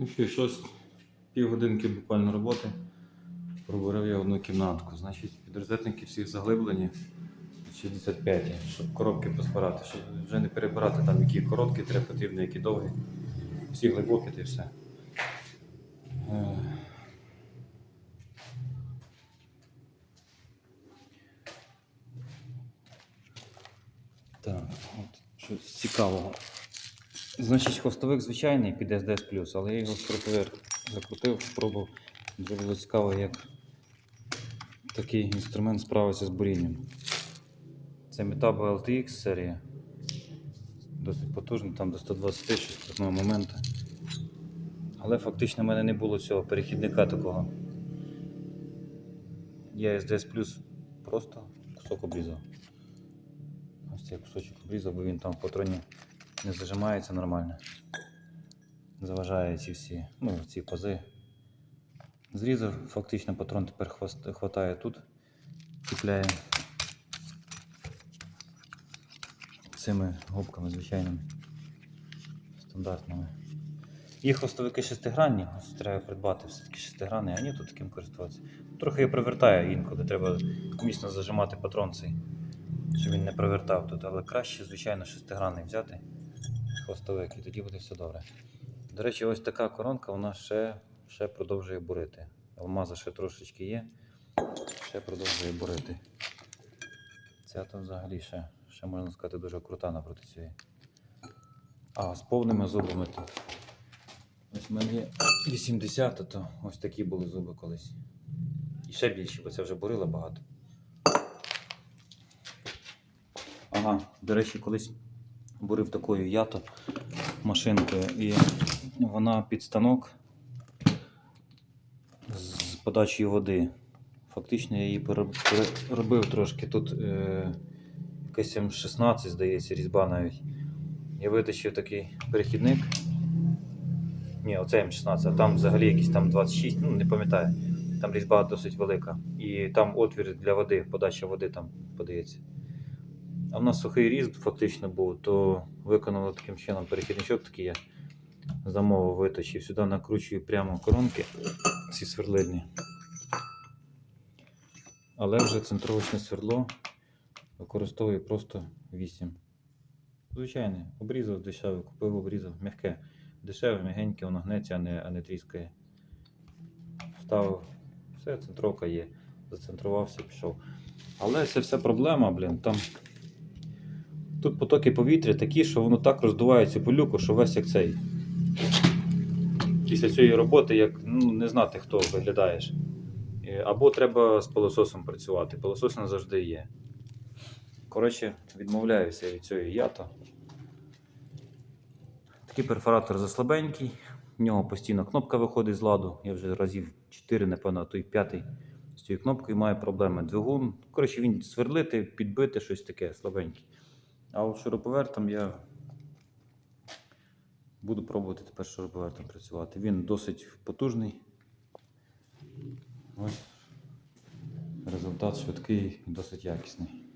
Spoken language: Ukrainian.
Ну що, щось півгодинки буквально роботи. Пробурив я одну кімнатку. Значить, підрозетники всі заглиблені 65, щоб коробки позбирати, щоб вже не перебирати там, які короткі треба потрібно, які довгі. Всі глибокі та все. Е, Так, от щось цікавого. Значить, хвостовик звичайний під SDS+, але я його в закрутив, спробував. Дуже було цікаво, як такий інструмент справиться з бурінням. Це Metabo LTX серія. Досить потужний, там до 120 щось моменту. Але фактично в мене не було цього перехідника такого. Я SDS Plus просто кусок обрізав. Ось цей кусочок обрізав, бо він там в патроні не зажимається нормально. Заважає ці всі, ну, ці пази. Зрізав, фактично патрон тепер хватає тут, чіпляє цими губками звичайними, стандартними. Є хвостовики шестигранні, треба придбати все-таки шестигранний, а ні тут таким користуватися. Трохи я привертаю інколи, треба міцно зажимати патрон цей, щоб він не привертав тут, але краще, звичайно, шестигранний взяти хвостовик і тоді буде все добре. До речі, ось така коронка, вона ще, ще продовжує бурити. Алмаза ще трошечки є, ще продовжує бурити. Ця то взагалі ще, ще можна сказати, дуже крута напроти цієї. А, з повними зубами тут. Ось в мене є 80, то ось такі були зуби колись. І ще більші, бо це вже бурило багато. Ага, до речі, колись бурив такою ято машинкою, і вона під станок з подачею води. Фактично я її переробив трошки. Тут е, якась М16, здається, різьба навіть. Я витащив такий перехідник. Ні, оце М16, а там взагалі якийсь там 26, ну не пам'ятаю. Там різьба досить велика. І там отвір для води, подача води там подається. А в нас сухий різ фактично був, то виконали таким чином перехідничок такий я замовив, виточив. Сюди накручую прямо коронки, ці сверлильні. Але вже центровочне свердло використовую просто 8. Звичайне, обрізав дешеве, купив, обрізав, м'яке. Дешеве, м'ягеньке, воно гнеться, а не, а не тріскає. Вставив, все, центровка є. Зацентрувався, пішов. Але це вся проблема, блін. Там Тут потоки повітря такі, що воно так роздуває цю пилюку, що весь як цей. Після цієї роботи, як ну, не знати, хто виглядаєш. Е, Або треба з пилососом працювати. Пилосос не завжди є. Коротше, відмовляюся від цієї ято. Такий перфоратор заслабенький. В нього постійно кнопка виходить з ладу. Я вже разів 4, напевно, а то й 5 з цією кнопкою має проблеми. Двигун. Коротше, він сверлити, підбити, щось таке слабеньке. А от шуруповертом я буду пробувати тепер шуруповертом працювати. Він досить потужний. Ось результат швидкий і досить якісний.